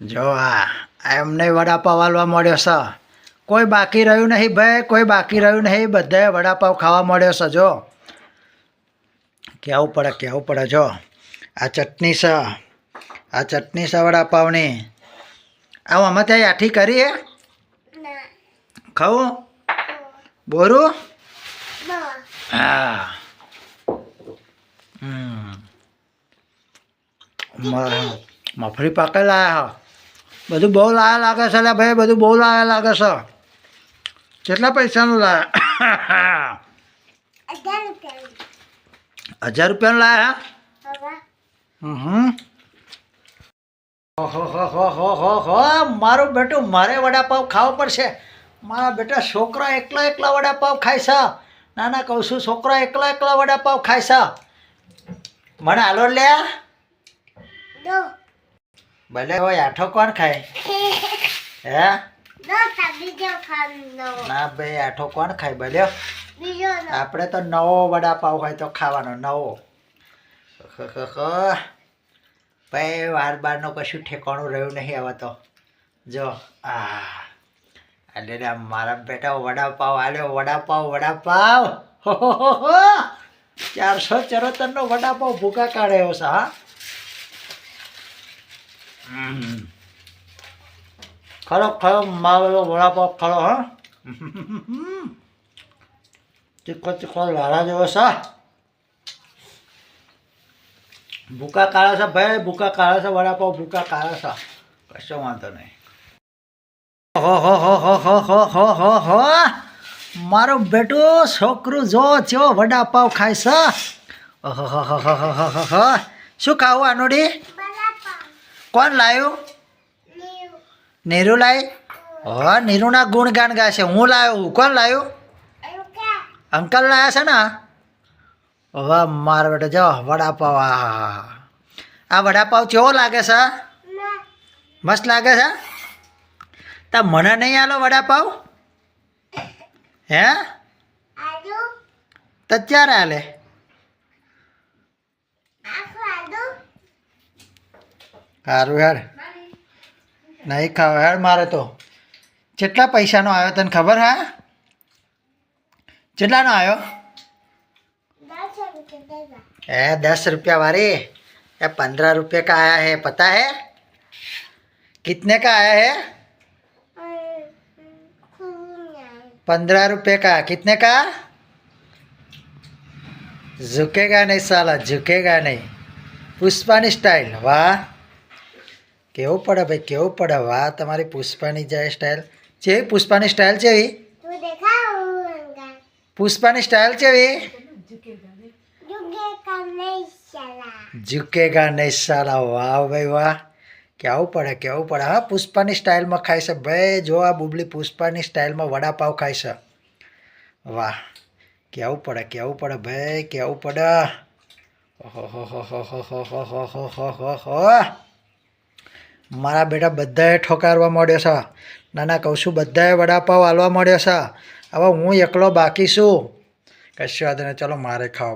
જો આ એમને વડાપાવ હાલવા મળ્યો છે. કોઈ બાકી રહ્યું નહીં ભાઈ કોઈ બાકી રહ્યું નહીં બધાએ વડાપાવ ખાવા મળ્યો છે જો. કહેવું પડે કહેવું પડે જો. આ ચટણી છે આ ચટણી છે વડાપાવની. આવું અમે ત્યાં આઠી કરીએ? ખાવું? બોરું? હા. હમ. મફરી પાકે લાયા હો. બધું બહુ લાયા લાગે છે લે ભાઈ, બધું બહુ લાયા લાગે છે. કેટલા પૈસાનું લાયા? હજાર રૂપિયાનું લાયા હમ. હો હો હો હો મારું બેટું, મારે વડાપાવ ખાવો પડશે. મારા બેટા છોકરા એકલા એકલા વડાપાવ ખાય છે. ના ના કહું છું, છોકરા એકલા એકલા વડાપાવ ખાય છે. મને હાલો લે ભલે હોય આઠો કોણ ખાય? હે? ના ભાઈ આઠો કોણ ખાય? ભલે. આપણે તો નવો વડાપાવ હોય તો ખાવાનો નવો. ભાઈ વાર બારનું કશું ઠેકાણું રહ્યું નહીં હવે તો. જો આ. એટલે મારા બેટા વડાપાવ આલ્યો વડાપાવ વડાપાવ. ચારસો ચરોતરનો વડાપાવ ભૂકા કાઢ્યો છે હા. ખરો ખરો મારો વડાપાવ ખરો હા તીખો તીખો લાલા જેવો છે ભૂકા કાળા છે ભાઈ ભૂકા કાળા છે વડાપાવ ભૂકા કાળા છે કશો વાંધો નહીં હો મારું બેટું છોકરું જો ચો વડાપાવ ખાય હો શું ખાવું આનોડી કોણ લાવ્યું નીરુ લાવી હો નીરુના ગુણગાન ગાશે. હું લાવ્યો કોણ લાવ્યું અંકલ લાયા છે ને? વાહ મારા બેટા જો વડાપાવ આ આ વડાપાવ કેવો લાગે છે? મસ્ત લાગે છે? તા મને નહીં આલો વડાપાવ? હે? તો ક્યારે હાલે સારું યાર નહીં ખાવ યાર મારે તો કેટલા પૈસાનો આવ્યો તને ખબર હા કેટલાનો આવ્યો ए दस रुपया वाले ये पंद्रह रुपये का आया है पता है कितने का आया है पंद्रह रुपये का कितने का झुकेगा नहीं साला झुकेगा नहीं પુષ્પાની સ્ટાઇલ વાહ કેવું પડે ભાઈ કેવું પડે? વાહ તમારી પુષ્પાની જાય સ્ટાઇલ છે પુષ્પાની સ્ટાઇલ છે એવી પુષ્પાની સ્ટાઇલ છે એવી ઝુકેગા નહીં સાલા વાહ ભાઈ વાહ. કેવું પડે કેવું પડે? હા પુષ્પાની સ્ટાઇલમાં ખાય છે. ભાઈ જો આ બુબલી પુષ્પાની સ્ટાઇલમાં વડાપાવ ખાય છે. વાહ કેવું પડે કેવું પડે ભાઈ કેવું પડે? ઓહો મારા બેટા બધાએ ઠોકારવા મળ્યો છે. નાના કહું છું બધાએ વડાપાવ હાલવા મળ્યો છે. હવે હું એકલો બાકી છું. કશું વાંધો નહીં, ચલો મારે ખાવા